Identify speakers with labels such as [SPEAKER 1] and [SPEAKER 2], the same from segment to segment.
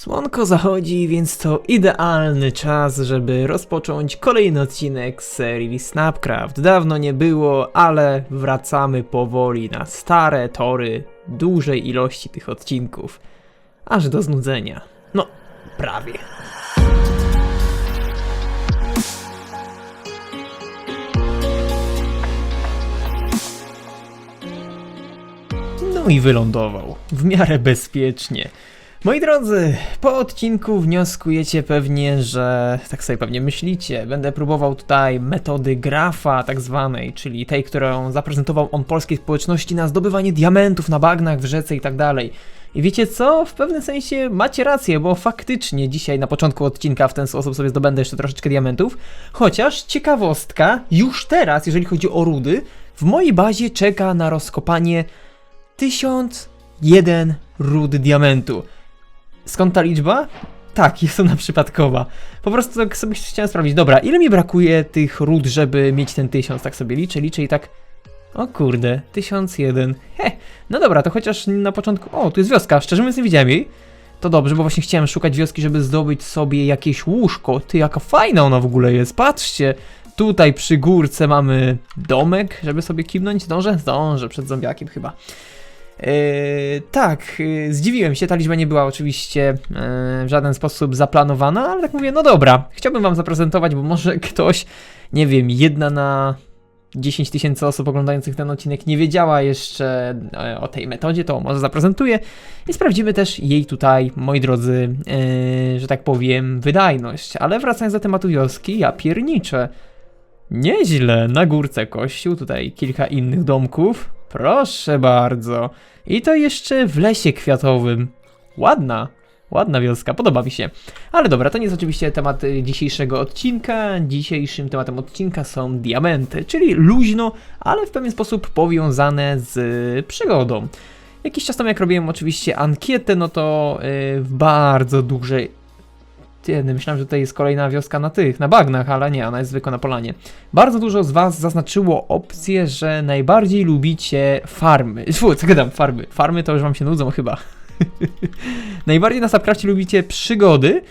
[SPEAKER 1] Słonko zachodzi, więc to idealny czas, żeby rozpocząć kolejny odcinek z serii Snapcraft. Dawno nie było, ale wracamy powoli na stare tory dużej ilości tych odcinków. Aż do znudzenia. No, prawie. No i wylądował. W miarę bezpiecznie. Moi drodzy, po odcinku wnioskujecie pewnie, że tak sobie pewnie myślicie, będę próbował tutaj metody grafa tak zwanej, czyli tej, którą zaprezentował on polskiej społeczności na zdobywanie diamentów na bagnach w rzece i tak dalej. I wiecie co? W pewnym sensie macie rację, bo faktycznie dzisiaj na początku odcinka w ten sposób sobie zdobędę jeszcze troszeczkę diamentów. Chociaż ciekawostka, już teraz, jeżeli chodzi o rudy, w mojej bazie czeka na rozkopanie 1001 ród diamentu. Skąd ta liczba? Tak, jest ona przypadkowa. Po prostu tak sobie chciałem sprawdzić. Dobra, ile mi brakuje tych ród, żeby mieć ten 1000? Tak sobie liczę, liczę i tak. O kurde, 1001. He, no dobra, to chociaż na początku. O, tu jest wioska, szczerze mówiąc nie widziałem jej. To dobrze, bo właśnie chciałem szukać wioski, żeby zdobyć sobie jakieś łóżko. Ty, jaka fajna ona w ogóle jest, patrzcie. Tutaj przy górce mamy domek, żeby sobie kiwnąć. Zdążę? Zdążę, przed zombiakiem chyba. Yy, tak, yy, zdziwiłem się, ta liczba nie była oczywiście yy, w żaden sposób zaplanowana, ale tak mówię, no dobra, chciałbym wam zaprezentować, bo może ktoś, nie wiem, jedna na 10 tysięcy osób oglądających ten odcinek nie wiedziała jeszcze e, o tej metodzie, to może zaprezentuję i sprawdzimy też jej tutaj, moi drodzy, że tak powiem, wydajność. Ale wracając do tematu wioski, ja pierniczę. Nieźle, na górce kościół, tutaj kilka innych domków. Proszę bardzo. I to jeszcze w lesie kwiatowym. Ładna, ładna wioska, podoba mi się. Ale dobra, to nie jest oczywiście temat y, dzisiejszego odcinka. Dzisiejszym tematem odcinka są diamenty, czyli luźno, ale w pewien sposób powiązane z y, przygodą. Jakiś czas temu, jak robiłem oczywiście ankietę, no to y, w bardzo dużej ty, myślałem, że tutaj jest kolejna wioska na tych, na bagnach, ale nie, ona jest zwykła na polanie. Bardzo dużo z Was zaznaczyło opcję, że najbardziej lubicie farmy. Fu, co gadam, farmy. Farmy to już Wam się nudzą chyba. najbardziej na Subcrafcie lubicie przygody.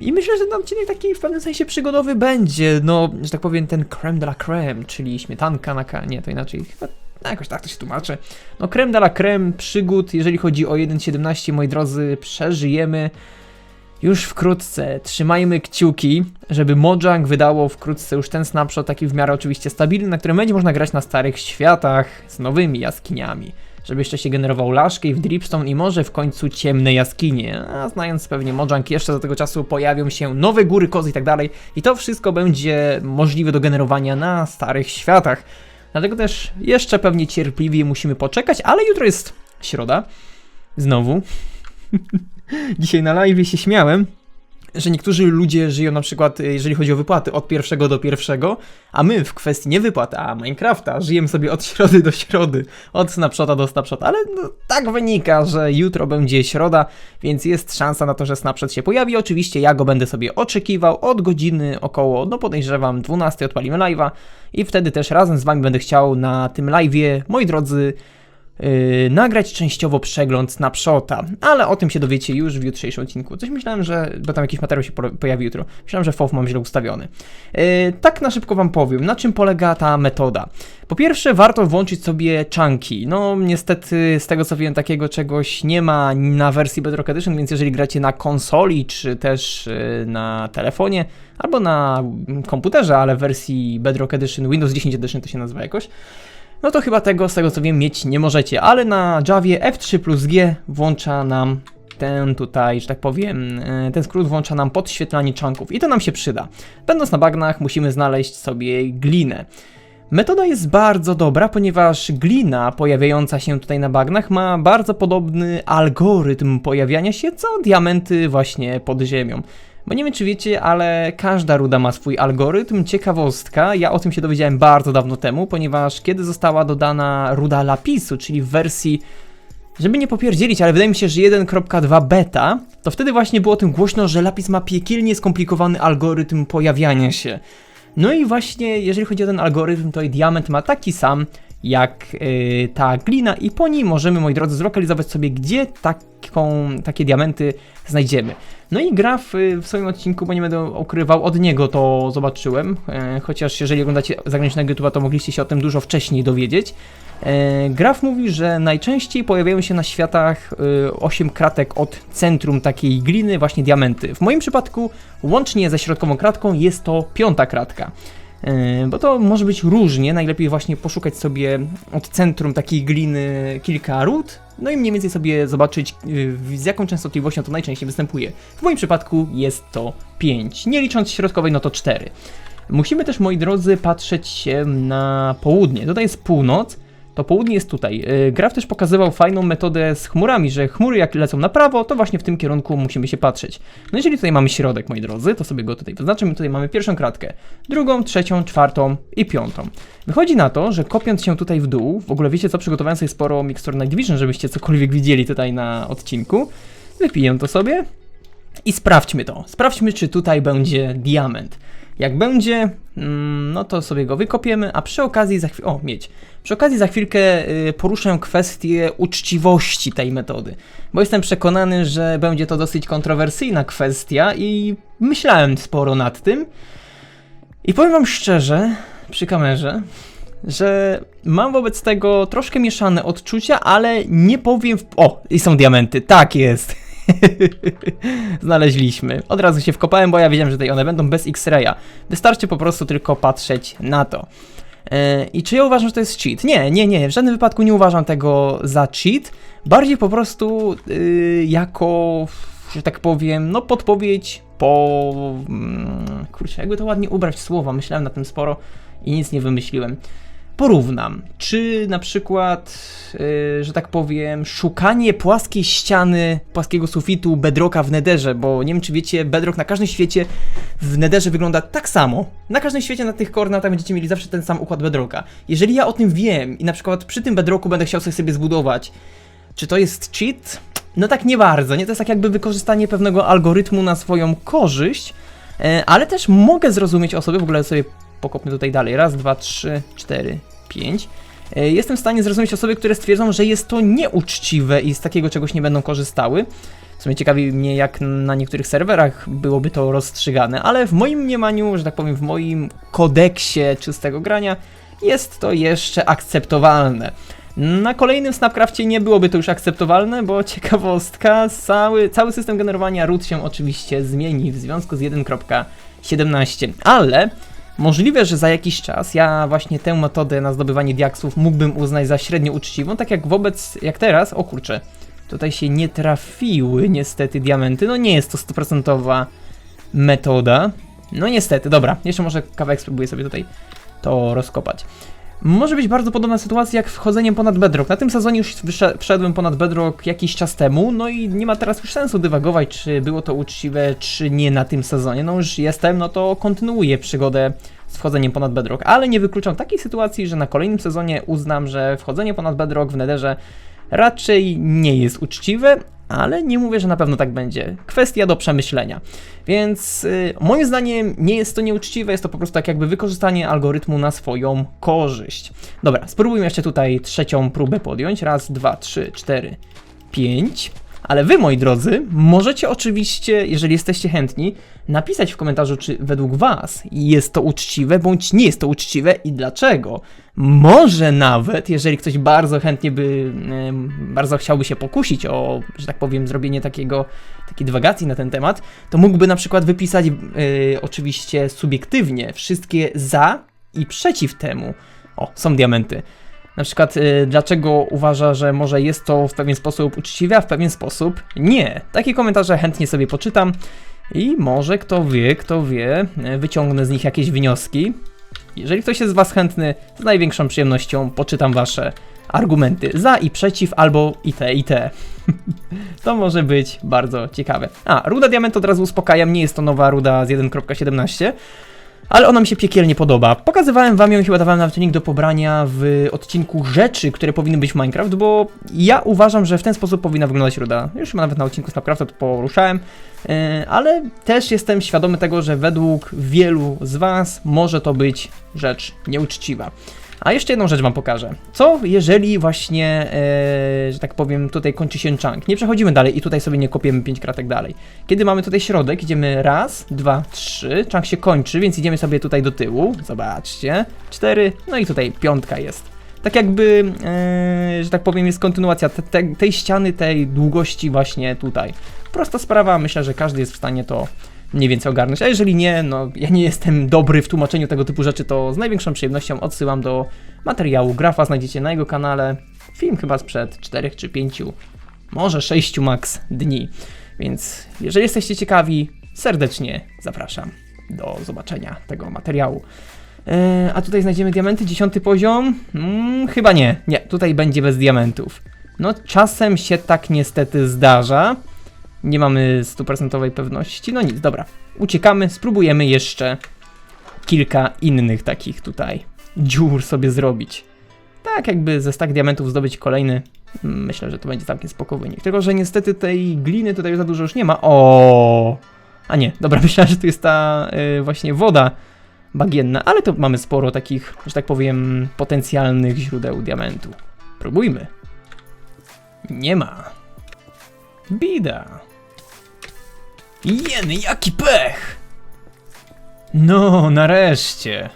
[SPEAKER 1] I myślę, że ten odcinek taki w pewnym sensie przygodowy będzie, no, że tak powiem, ten creme de la creme, czyli śmietanka na ka... nie, to inaczej, chyba no, jakoś tak to się tłumaczy. No, creme de la creme przygód, jeżeli chodzi o 1.17, moi drodzy, przeżyjemy już wkrótce. Trzymajmy kciuki, żeby Mojang wydało wkrótce już ten snapshot, taki w miarę oczywiście stabilny, na którym będzie można grać na starych światach z nowymi jaskiniami. Żeby jeszcze się generował Lashcave, Dripstone i może w końcu ciemne jaskinie. A znając pewnie Mojang, jeszcze do tego czasu pojawią się nowe góry, kozy i tak dalej. I to wszystko będzie możliwe do generowania na starych światach. Dlatego też jeszcze pewnie cierpliwie musimy poczekać, ale jutro jest środa. Znowu. Dzisiaj na live się śmiałem, że niektórzy ludzie żyją na przykład, jeżeli chodzi o wypłaty, od pierwszego do pierwszego, a my w kwestii nie wypłat, a Minecrafta żyjemy sobie od środy do środy, od snapshota do snapshota, ale no, tak wynika, że jutro będzie środa, więc jest szansa na to, że snapshot się pojawi. Oczywiście ja go będę sobie oczekiwał od godziny około, no podejrzewam 12 odpalimy live'a i wtedy też razem z wami będę chciał na tym live'ie, moi drodzy, Yy, nagrać częściowo przegląd snapshota, ale o tym się dowiecie już w jutrzejszym odcinku. Coś myślałem, że, bo tam jakiś materiał się pojawi jutro, myślałem, że FOF mam źle ustawiony. Yy, tak na szybko wam powiem, na czym polega ta metoda. Po pierwsze, warto włączyć sobie chunki. No, niestety, z tego co wiem, takiego czegoś nie ma na wersji Bedrock Edition, więc jeżeli gracie na konsoli, czy też yy, na telefonie, albo na komputerze, ale w wersji Bedrock Edition, Windows 10 Edition to się nazywa jakoś, no to chyba tego, z tego co wiem, mieć nie możecie, ale na Javie F3 plus G włącza nam ten tutaj, że tak powiem, e, ten skrót włącza nam podświetlanie chunków i to nam się przyda. Będąc na bagnach musimy znaleźć sobie glinę. Metoda jest bardzo dobra, ponieważ glina pojawiająca się tutaj na bagnach ma bardzo podobny algorytm pojawiania się, co diamenty właśnie pod ziemią. Bo nie wiem, czy wiecie, ale każda ruda ma swój algorytm. Ciekawostka, ja o tym się dowiedziałem bardzo dawno temu, ponieważ kiedy została dodana ruda lapisu, czyli w wersji żeby nie popierdzielić, ale wydaje mi się, że 1.2 beta, to wtedy właśnie było o tym głośno, że lapis ma piekielnie skomplikowany algorytm pojawiania się. No i właśnie, jeżeli chodzi o ten algorytm, to i diament ma taki sam, jak y, ta glina i po niej możemy, moi drodzy, zlokalizować sobie, gdzie taką, takie diamenty znajdziemy. No i Graf y, w swoim odcinku, bo nie będę ukrywał, od niego to zobaczyłem, e, chociaż jeżeli oglądacie zagranicznego YouTube'a, to mogliście się o tym dużo wcześniej dowiedzieć. E, Graf mówi, że najczęściej pojawiają się na światach y, 8 kratek od centrum takiej gliny, właśnie diamenty. W moim przypadku, łącznie ze środkową kratką, jest to piąta kratka. E, Bo to może być różnie, najlepiej właśnie poszukać sobie od centrum takiej gliny kilka ród, no i mniej więcej sobie zobaczyć y, z jaką częstotliwością to najczęściej występuje. W moim przypadku jest to 5, nie licząc środkowej, no to 4. Musimy też, moi drodzy, patrzeć się na południe. Tutaj jest północ, to południe jest tutaj. Yy, Graf też pokazywał fajną metodę z chmurami, że chmury jak lecą na prawo, to właśnie w tym kierunku musimy się patrzeć. No jeżeli tutaj mamy środek, moi drodzy, to sobie go tutaj wyznaczymy. Tutaj mamy pierwszą kratkę, drugą, trzecią, czwartą i piątą. Wychodzi na to, że kopiąc się tutaj w dół, w ogóle wiecie co, przygotowałem sobie sporo Mixture Night Division, żebyście cokolwiek widzieli tutaj na odcinku. Wypiję to sobie i sprawdźmy to. Sprawdźmy, czy tutaj będzie diament. Jak będzie, mm, no to sobie go wykopiemy, a przy okazji za chwilę. O, mieć. Przy okazji za chwilkę y, poruszę kwestię uczciwości tej metody, bo jestem przekonany, że będzie to dosyć kontrowersyjna kwestia i myślałem sporo nad tym. I powiem Wam szczerze, przy kamerze, że mam wobec tego troszkę mieszane odczucia, ale nie powiem. W... O, i są diamenty, tak jest. Znaleźliśmy. Od razu się wkopałem, bo ja wiedziałem, że tutaj one będą bez X-raya. Wystarczy po prostu tylko patrzeć na to. E, I czy ja uważam, że to jest cheat? Nie, nie, nie. W żadnym wypadku nie uważam tego za cheat. Bardziej po prostu y, jako, że tak powiem, no podpowiedź po. Mm, kurczę, jakby to ładnie ubrać słowa. Myślałem na tym sporo i nic nie wymyśliłem porównam, czy na przykład, yy, że tak powiem, szukanie płaskiej ściany, płaskiego sufitu bedrocka w nederze, bo nie wiem czy wiecie, bedrock na każdym świecie w nederze wygląda tak samo. Na każdym świecie na tych koordynatach będziecie mieli zawsze ten sam układ bedrocka. Jeżeli ja o tym wiem i na przykład przy tym bedrocku będę chciał coś sobie zbudować, czy to jest cheat? No tak nie bardzo, nie? To jest tak jakby wykorzystanie pewnego algorytmu na swoją korzyść, e, ale też mogę zrozumieć osoby, w ogóle sobie pokopmy tutaj dalej, raz, dwa, trzy, cztery, 5. E, Jestem w stanie zrozumieć osoby, które stwierdzą, że jest to nieuczciwe i z takiego czegoś nie będą korzystały. W sumie ciekawi mnie, jak na niektórych serwerach byłoby to rozstrzygane, ale w moim mniemaniu, że tak powiem, w moim kodeksie czystego grania jest to jeszcze akceptowalne. Na kolejnym Snapcrafcie nie byłoby to już akceptowalne, bo ciekawostka, cały, cały system generowania root się oczywiście zmieni w związku z 1.17, ale Możliwe, że za jakiś czas ja właśnie tę metodę na zdobywanie diaksów mógłbym uznać za średnio uczciwą, tak jak wobec, jak teraz, o kurczę, tutaj się nie trafiły niestety diamenty, no nie jest to stuprocentowa metoda, no niestety, dobra, jeszcze może kawałek spróbuję sobie tutaj to rozkopać. Może być bardzo podobna sytuacja jak wchodzeniem ponad bedrock. Na tym sezonie już wszedłem ponad bedrock jakiś czas temu, no i nie ma teraz już sensu dywagować, czy było to uczciwe, czy nie na tym sezonie. No już jestem, no to kontynuuję przygodę z wchodzeniem ponad bedrock, ale nie wykluczam takiej sytuacji, że na kolejnym sezonie uznam, że wchodzenie ponad bedrock w nederze raczej nie jest uczciwe, ale nie mówię, że na pewno tak będzie. Kwestia do przemyślenia. Więc y, moim zdaniem nie jest to nieuczciwe, jest to po prostu tak jakby wykorzystanie algorytmu na swoją korzyść. Dobra, spróbujmy jeszcze tutaj trzecią próbę podjąć. Raz, dwa, trzy, cztery, pięć. Ale wy, moi drodzy, możecie oczywiście, jeżeli jesteście chętni, napisać w komentarzu, czy według was jest to uczciwe, bądź nie jest to uczciwe i dlaczego. Może nawet, jeżeli ktoś bardzo chętnie by, bardzo chciałby się pokusić o, że tak powiem, zrobienie takiego, takiej dywagacji na ten temat, to mógłby na przykład wypisać y, oczywiście subiektywnie wszystkie za i przeciw temu. O, są diamenty. Na przykład, y, dlaczego uważa, że może jest to w pewien sposób uczciwe, a w pewien sposób nie. Takie komentarze chętnie sobie poczytam i może kto wie, kto wie, y, wyciągnę z nich jakieś wnioski. Jeżeli ktoś jest z Was chętny, z największą przyjemnością poczytam Wasze argumenty za i przeciw, albo i te, i te. to może być bardzo ciekawe. A, ruda diament od razu uspokajam, nie jest to nowa ruda z 1.17 ale ona mi się piekielnie podoba. Pokazywałem wam ją i chyba dawałem nawet link do pobrania w odcinku rzeczy, które powinny być w Minecraft, bo ja uważam, że w ten sposób powinna wyglądać ruda. Już chyba nawet na odcinku Snapcrafta to poruszałem, yy, ale też jestem świadomy tego, że według wielu z was może to być rzecz nieuczciwa. A jeszcze jedną rzecz wam pokażę. Co jeżeli właśnie, e, że tak powiem, tutaj kończy się chunk? Nie przechodzimy dalej i tutaj sobie nie kopiemy 5 kratek dalej. Kiedy mamy tutaj środek, idziemy raz, dwa, trzy, chunk się kończy, więc idziemy sobie tutaj do tyłu. Zobaczcie. Cztery, no i tutaj piątka jest. Tak jakby, e, że tak powiem, jest kontynuacja te, te, tej ściany, tej długości właśnie tutaj. Prosta sprawa, myślę, że każdy jest w stanie to mniej więcej ogarnąć. A jeżeli nie, no ja nie jestem dobry w tłumaczeniu tego typu rzeczy, to z największą przyjemnością odsyłam do materiału. Grafa znajdziecie na jego kanale. Film chyba sprzed 4 czy 5, może 6 max dni. Więc jeżeli jesteście ciekawi, serdecznie zapraszam do zobaczenia tego materiału. Eee, a tutaj znajdziemy diamenty, dziesiąty poziom? Mm, chyba nie, nie, tutaj będzie bez diamentów. No czasem się tak niestety zdarza. Nie mamy stuprocentowej pewności. No nic, dobra. Uciekamy, spróbujemy jeszcze kilka innych takich tutaj dziur sobie zrobić. Tak jakby ze stack diamentów zdobyć kolejny. Myślę, że to będzie całkiem spoko wynik. Tylko, że niestety tej gliny tutaj za dużo już nie ma. O, A nie, dobra, myślałem, że tu jest ta y, właśnie woda bagienna, ale to mamy sporo takich, że tak powiem, potencjalnych źródeł diamentu. Próbujmy. Nie ma. Bida. Jeny, jaki pech! No, nareszcie.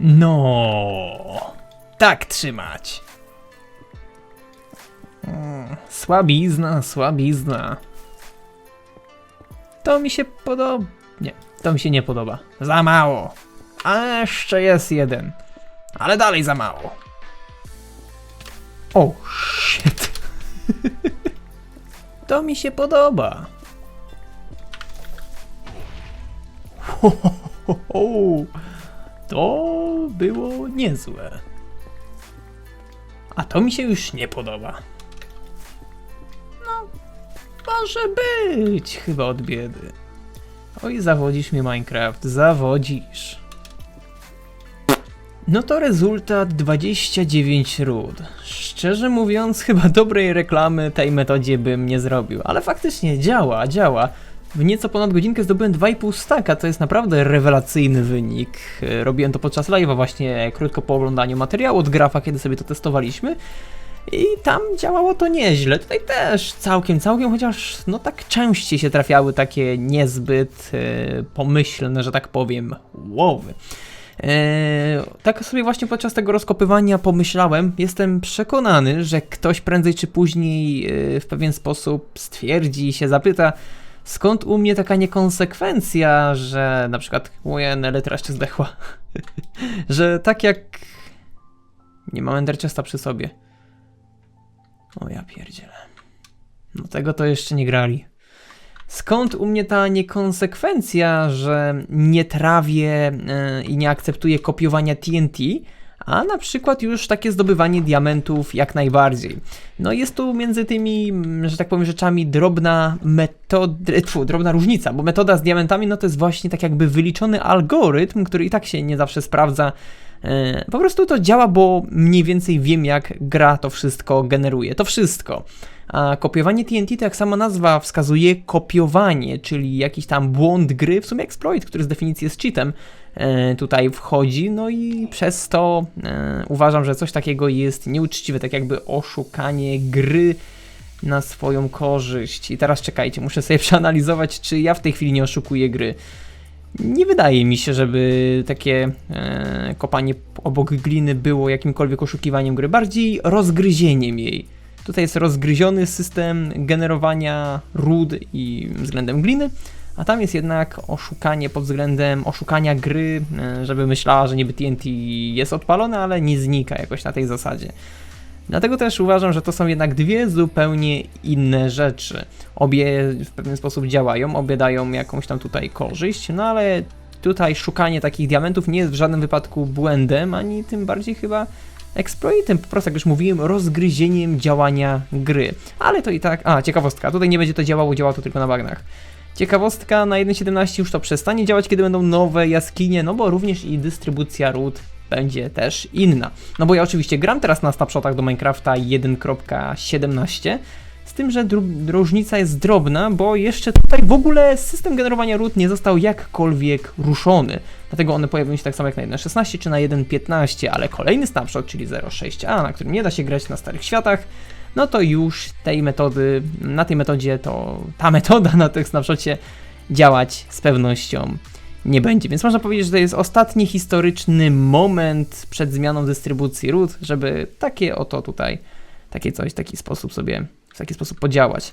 [SPEAKER 1] No, tak trzymać. Mm, Słabizna, słabizna. To mi się podoba. Nie, to mi się nie podoba. Za mało. A jeszcze jest jeden. Ale dalej za mało. O, shit. To mi się podoba. Ho, ho, ho, ho. To było niezłe. A to mi się już nie podoba. No, może być chyba od biedy. Oj, zawodzisz mnie Minecraft, zawodzisz. No to rezultat 29 ród. Szczerze mówiąc, chyba dobrej reklamy tej metodzie bym nie zrobił, ale faktycznie działa, działa. W nieco ponad godzinkę zdobyłem 2,5 staka, to jest naprawdę rewelacyjny wynik. Robiłem to podczas live'a właśnie krótko po oglądaniu materiału od grafa, kiedy sobie to testowaliśmy. I tam działało to nieźle. Tutaj też całkiem, całkiem, chociaż no tak częściej się trafiały takie niezbyt e, pomyślne, że tak powiem, łowy. Eee, tak sobie właśnie podczas tego rozkopywania pomyślałem, jestem przekonany, że ktoś prędzej czy później e, w pewien sposób stwierdzi i się zapyta, skąd u mnie taka niekonsekwencja, że na przykład moja jeszcze zdechła, że tak jak nie mam Ender Chesta przy sobie. O ja pierdzielę. No tego to jeszcze nie grali. Skąd u mnie ta niekonsekwencja, że nie trawię e, i nie akceptuję kopiowania TNT, a na przykład już takie zdobywanie diamentów jak najbardziej. No jest tu między tymi, mm, że tak powiem, rzeczami drobna metoda, tfu, drobna różnica, bo metoda z diamentami no to jest właśnie tak jakby wyliczony algorytm, który i tak się nie zawsze sprawdza. E, Po prostu to działa, bo mniej więcej wiem jak gra to wszystko generuje. To wszystko. A kopiowanie TNT, to jak sama nazwa wskazuje, kopiowanie, czyli jakiś tam błąd gry, w sumie exploit, który z definicji jest cheatem, e, tutaj wchodzi, no i przez to e, uważam, że coś takiego jest nieuczciwe, tak jakby oszukanie gry na swoją korzyść. I teraz czekajcie, muszę sobie przeanalizować, czy ja w tej chwili nie oszukuję gry. Nie wydaje mi się, żeby takie e, kopanie obok gliny było jakimkolwiek oszukiwaniem gry, bardziej rozgryzieniem jej. Tutaj jest rozgryziony system generowania ród i względem gliny, a tam jest jednak oszukanie pod względem oszukania gry, e, żeby myślała, że niby TNT jest odpalone, ale nie znika jakoś na tej zasadzie. Dlatego też uważam, że to są jednak dwie zupełnie inne rzeczy. Obie w pewien sposób działają, obie dają jakąś tam tutaj korzyść, no ale tutaj szukanie takich diamentów nie jest w żadnym wypadku błędem, ani tym bardziej chyba exploitem, po prostu jak już mówiłem, rozgryzieniem działania gry. Ale to i tak, a ciekawostka, tutaj nie będzie to działało, działa to tylko na bagnach. Ciekawostka, na 1.17 już to przestanie działać, kiedy będą nowe jaskinie, no bo również i dystrybucja ród będzie też inna. No bo ja oczywiście gram teraz na snapshotach do Minecrafta 1.17, Z tym, że różnica jest drobna, bo jeszcze tutaj w ogóle system generowania ród nie został jakkolwiek ruszony. Dlatego one pojawią się tak samo jak na 1.16 czy na 1.15, ale kolejny snapshot, czyli 0.6a, na którym nie da się grać na starych światach, no to już tej metody, na tej metodzie to ta metoda na tym snapshocie działać z pewnością nie będzie. Więc można powiedzieć, że to jest ostatni historyczny moment przed zmianą dystrybucji ród, żeby takie oto tutaj, takie coś, taki sposób sobie, w taki sposób podziałać.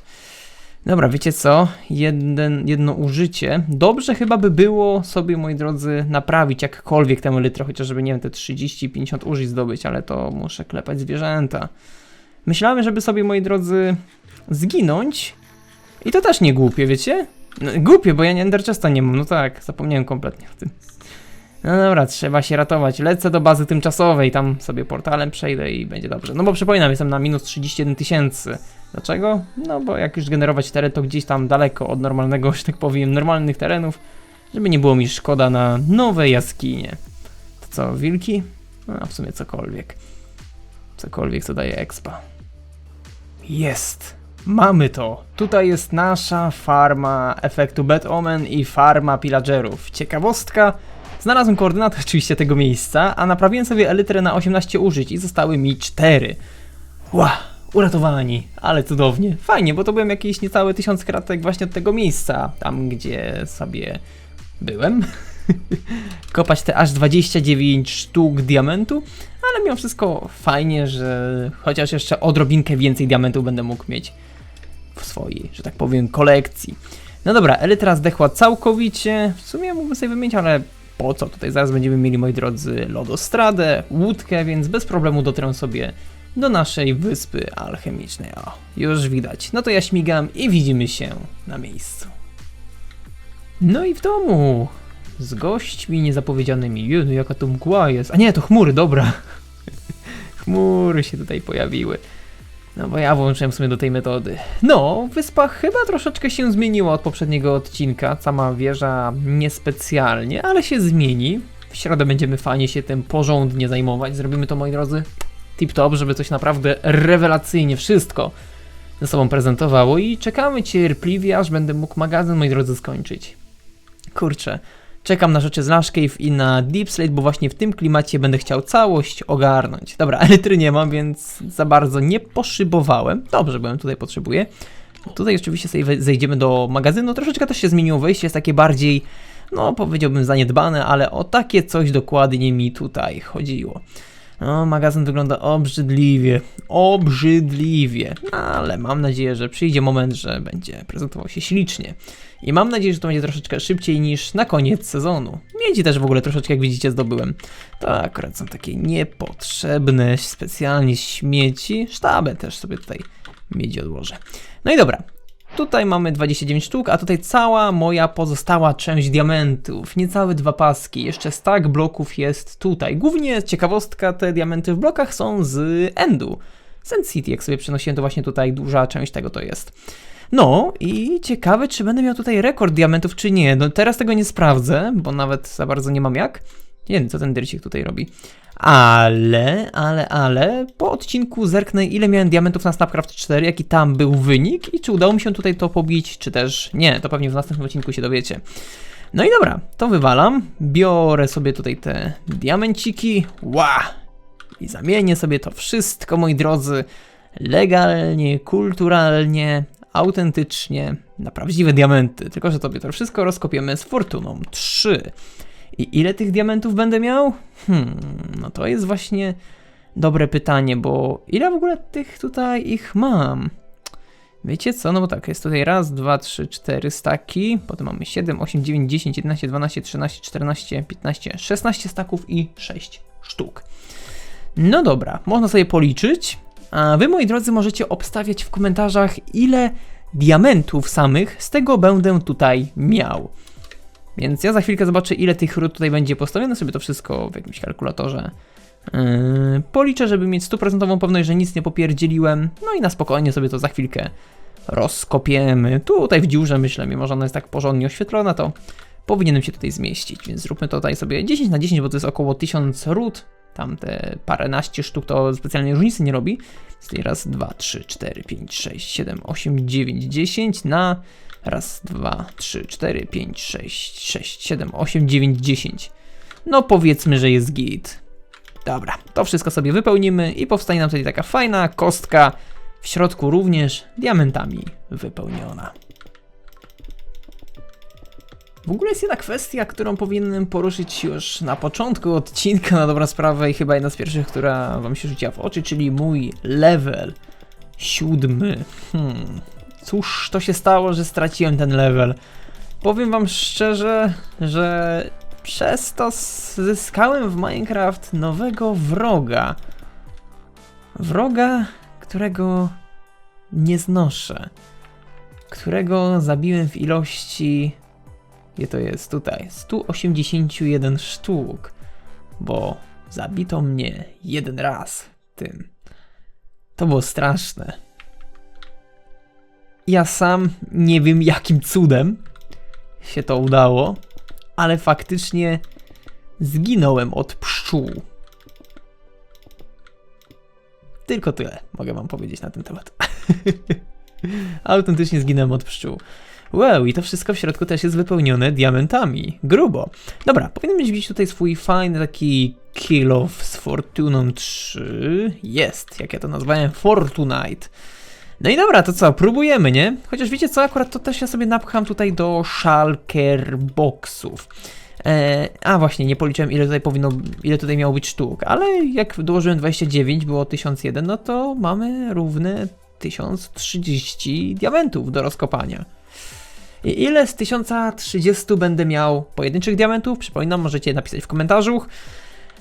[SPEAKER 1] Dobra, wiecie co? Jeden, jedno użycie. Dobrze chyba by było sobie, moi drodzy, naprawić jakkolwiek tę elytrę, chociażby, nie wiem, te 30-50 użyć zdobyć, ale to muszę klepać zwierzęta. Myślałem, żeby sobie, moi drodzy, zginąć. I to też nie głupie, wiecie? No, głupie, bo ja nie Enderchesta nie mam, no tak, zapomniałem kompletnie o tym. No dobra, trzeba się ratować. Lecę do bazy tymczasowej, tam sobie portalem przejdę i będzie dobrze. No bo przypominam, jestem na minus 31 tysięcy. Dlaczego? No bo jak już generować teren, to gdzieś tam daleko od normalnego, że tak powiem, normalnych terenów, żeby nie było mi szkoda na nowe jaskinie. To co, wilki? No, a w sumie cokolwiek. Cokolwiek, co daje expa. Jest! Mamy to! Tutaj jest nasza farma efektu Bad Omen i farma pillagerów. Ciekawostka, znalazłem koordynaty oczywiście tego miejsca, a naprawiłem sobie elytrę na 18 użyć i zostały mi 4. Ła, uratowani, ale cudownie. Fajnie, bo to byłem jakieś niecałe 1000 kratek właśnie od tego miejsca, tam gdzie sobie byłem. Kopać te aż 29 sztuk diamentu, ale mimo wszystko fajnie, że chociaż jeszcze odrobinkę więcej diamentów będę mógł mieć w swojej, że tak powiem, kolekcji. No dobra, Elytra zdechła całkowicie. W sumie mógłbym sobie wymienić, ale po co? Tutaj zaraz będziemy mieli, moi drodzy, lodostradę, łódkę, więc bez problemu dotrę sobie do naszej wyspy alchemicznej. O, już widać. No to ja śmigam i widzimy się na miejscu. No i w domu. Z gośćmi niezapowiedzianymi. Jezu, jaka to mgła jest. A nie, to chmury, dobra. chmury się tutaj pojawiły. No bo ja włączyłem w sumie do tej metody. No, wyspa chyba troszeczkę się zmieniła od poprzedniego odcinka. Sama wieża niespecjalnie, ale się zmieni. W środę będziemy fajnie się tym porządnie zajmować. Zrobimy to, moi drodzy, tip-top, żeby coś naprawdę rewelacyjnie wszystko ze sobą prezentowało i czekamy cierpliwie, aż będę mógł magazyn, moi drodzy, skończyć. Kurczę, czekam na rzeczy z Lash Cave i na Deep Slate, bo właśnie w tym klimacie będę chciał całość ogarnąć. Dobra, elitry nie mam, więc za bardzo nie poszybowałem. Dobrze, ją tutaj potrzebuję. Tutaj oczywiście sobie zejdziemy do magazynu, troszeczkę też się zmieniło wejście, jest takie bardziej, no powiedziałbym zaniedbane, ale o takie coś dokładnie mi tutaj chodziło. No, magazyn wygląda obrzydliwie, obrzydliwie, no, ale mam nadzieję, że przyjdzie moment, że będzie prezentował się ślicznie. I mam nadzieję, że to będzie troszeczkę szybciej niż na koniec sezonu. Miedzi też w ogóle troszeczkę, jak widzicie, zdobyłem. To akurat są takie niepotrzebne, specjalnie śmieci. Sztabę też sobie tutaj miedzi odłożę. No i dobra. Tutaj mamy 29 sztuk, a tutaj cała moja pozostała część diamentów. Niecałe dwa paski. Jeszcze stack bloków jest tutaj. Głównie ciekawostka, te diamenty w blokach są z Endu. Sand City, jak sobie przenosiłem, to właśnie tutaj duża część tego to jest. No i ciekawe, czy będę miał tutaj rekord diamentów, czy nie. No teraz tego nie sprawdzę, bo nawet za bardzo nie mam jak. Nie wiem, co ten dyrcik tutaj robi. Ale, ale, ale, po odcinku zerknę, ile miałem diamentów na Snapcraft 4, jaki tam był wynik i czy udało mi się tutaj to pobić, czy też nie. To pewnie w następnym odcinku się dowiecie. No i dobra, to wywalam. Biorę sobie tutaj te diamenciki. Ła! I zamienię sobie to wszystko, moi drodzy, legalnie, kulturalnie, autentycznie, na prawdziwe diamenty. Tylko, że tobie to wszystko rozkopiemy z fortuną 3. I ile tych diamentów będę miał? Hmm, no to jest właśnie dobre pytanie, bo ile w ogóle tych tutaj ich mam? Wiecie co? No bo tak, jest tutaj raz, dwa, trzy, cztery staki, potem mamy 7, 8, 9, 10, 11, 12, 13, 14, 15, 16 staków i 6 sztuk. No dobra, można sobie policzyć. A wy, moi drodzy, możecie obstawiać w komentarzach, ile diamentów samych z tego będę tutaj miał. Więc ja za chwilkę zobaczę, ile tych ród tutaj będzie postawione, sobie to wszystko w jakimś kalkulatorze yy, policzę, żeby mieć stuprocentową pewność, że nic nie popierdzieliłem. No i na spokojnie sobie to za chwilkę rozkopiemy. Tutaj w dziurze, myślę, mimo że ona jest tak porządnie oświetlona, to powinienem się tutaj zmieścić. Więc zróbmy tutaj sobie 10 na 10, bo to jest około 1000 ród. tam te paręnaście sztuk to specjalnie różnicy nie robi. Tutaj raz, dwa, trzy, cztery, pięć, sześć, siedem, osiem, dziewięć, dziesięć na raz, dwa, trzy, cztery, pięć, sześć, sześć, siedem, osiem, dziewięć, dziesięć. No powiedzmy, że jest git. Dobra, to wszystko sobie wypełnimy i powstanie nam tutaj taka fajna kostka, w środku również diamentami wypełniona. W ogóle jest jedna kwestia, którą powinienem poruszyć już na początku odcinka na dobrą sprawę i chyba jedna z pierwszych, która wam się rzuciła w oczy, czyli mój level siódmy. Hmm. Cóż to się stało, że straciłem ten level? Powiem wam szczerze, że przez to zyskałem w Minecraft nowego wroga. Wroga, którego nie znoszę. Którego zabiłem w ilości. Gdzie to jest? Tutaj. 181 sztuk. Bo zabito mnie jeden raz tym. To było straszne. Ja sam nie wiem jakim cudem się to udało, ale faktycznie zginąłem od pszczół. Tylko tyle mogę wam powiedzieć na ten temat. Autentycznie zginąłem od pszczół. Wow, i to wszystko w środku też jest wypełnione diamentami. Grubo. Dobra, powinien mieć tutaj swój fajny taki kill off z Fortuną 3. Jest, jak ja to nazwałem, Fortunite. No i dobra, to co, próbujemy, nie? Chociaż wiecie co, akurat to też ja sobie napcham tutaj do shulker boxów. E, a właśnie, nie policzyłem ile tutaj powinno, ile tutaj miało być sztuk, ale jak dołożyłem 29, było 1001, no to mamy równe 1030 diamentów do rozkopania. I ile z 1030 będę miał pojedynczych diamentów? Przypominam, możecie napisać w komentarzu.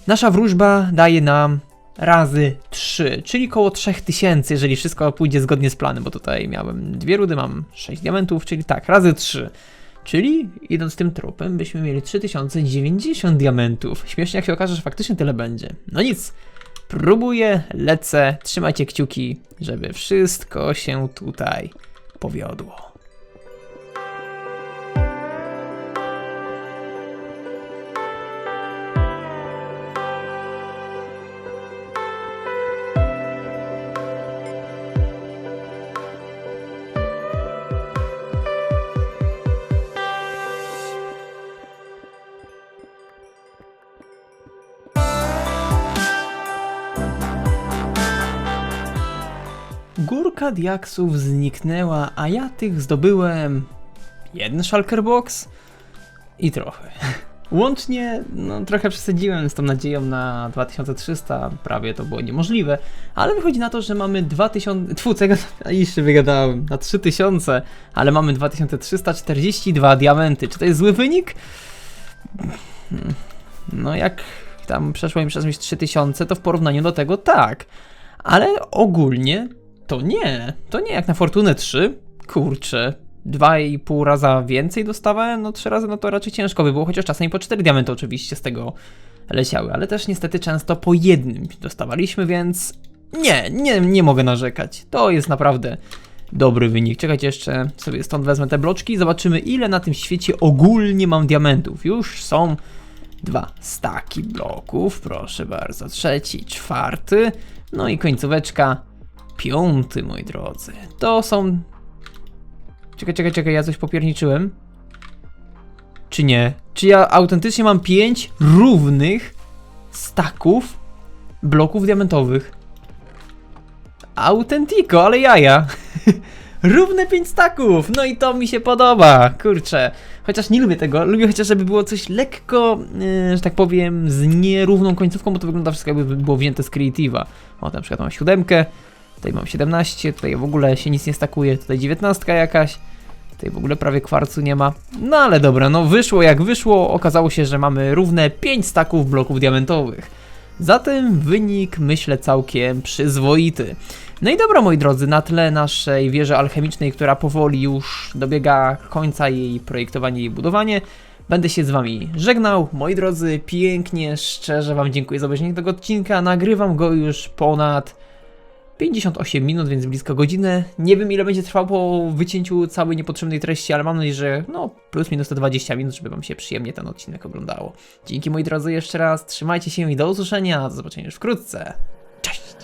[SPEAKER 1] Nasza wróżba daje nam razy 3, czyli koło 3000, jeżeli wszystko pójdzie zgodnie z planem, bo tutaj miałem dwie rudy, mam 6 diamentów, czyli tak, razy 3. Czyli idąc tym tropem, byśmy mieli 3090 diamentów. Śmiesznie jak się okaże, że faktycznie tyle będzie. No nic, próbuję, lecę, trzymajcie kciuki, żeby wszystko się tutaj powiodło. Górka diaksów zniknęła, a ja tych zdobyłem jeden shulker box i trochę. Łącznie, no trochę przesadziłem z tą nadzieją na 2300, prawie to było niemożliwe, ale wychodzi na to, że mamy 2000, tfu, czego jeszcze wygadałem, na 3000, ale mamy 2342 diamenty. Czy to jest zły wynik? No jak tam przeszło mi przez myśl 3000, to w porównaniu do tego tak, ale ogólnie to nie, to nie jak na Fortunę 3. Kurczę, 2,5 raza więcej dostawałem, no 3 razy no to raczej ciężko by było, chociaż czasami po 4 diamenty oczywiście z tego leciały, ale też niestety często po jednym dostawaliśmy, więc nie, nie, nie mogę narzekać. To jest naprawdę dobry wynik. Czekajcie jeszcze, sobie stąd wezmę te bloczki, zobaczymy ile na tym świecie ogólnie mam diamentów. Już są dwa staki bloków, proszę bardzo, trzeci, czwarty, no i końcóweczka Piąty, moi drodzy. To są. Czekaj, czekaj, czekaj, ja coś popierniczyłem. Czy nie? Czy ja autentycznie mam pięć równych staków bloków diamentowych? Autentico, ale jaja. Równe 5 staków! No i to mi się podoba, kurczę. Chociaż nie lubię tego, lubię chociaż, żeby było coś lekko, yy, że tak powiem, z nierówną końcówką, bo to wygląda wszystko jakby było wzięte z Creative'a. O, na przykład mam siódemkę, Tutaj mam 17, tutaj w ogóle się nic nie stakuje, tutaj 19 jakaś. Tutaj w ogóle prawie kwarcu nie ma. No ale dobra, no wyszło jak wyszło, okazało się, że mamy równe 5 staków bloków diamentowych. Zatem wynik myślę całkiem przyzwoity. No i dobra moi drodzy, na tle naszej wieży alchemicznej, która powoli już dobiega końca jej projektowanie i budowanie, będę się z wami żegnał. Moi drodzy, pięknie, szczerze wam dziękuję za obejrzenie tego odcinka. Nagrywam go już ponad 58 minut, więc blisko godzinę. Nie wiem ile będzie trwał po wycięciu całej niepotrzebnej treści, ale mam nadzieję, że no plus minus te 20 minut, żeby wam się przyjemnie ten odcinek oglądało. Dzięki moi drodzy jeszcze raz, trzymajcie się i do usłyszenia, do zobaczenia już wkrótce. Cześć!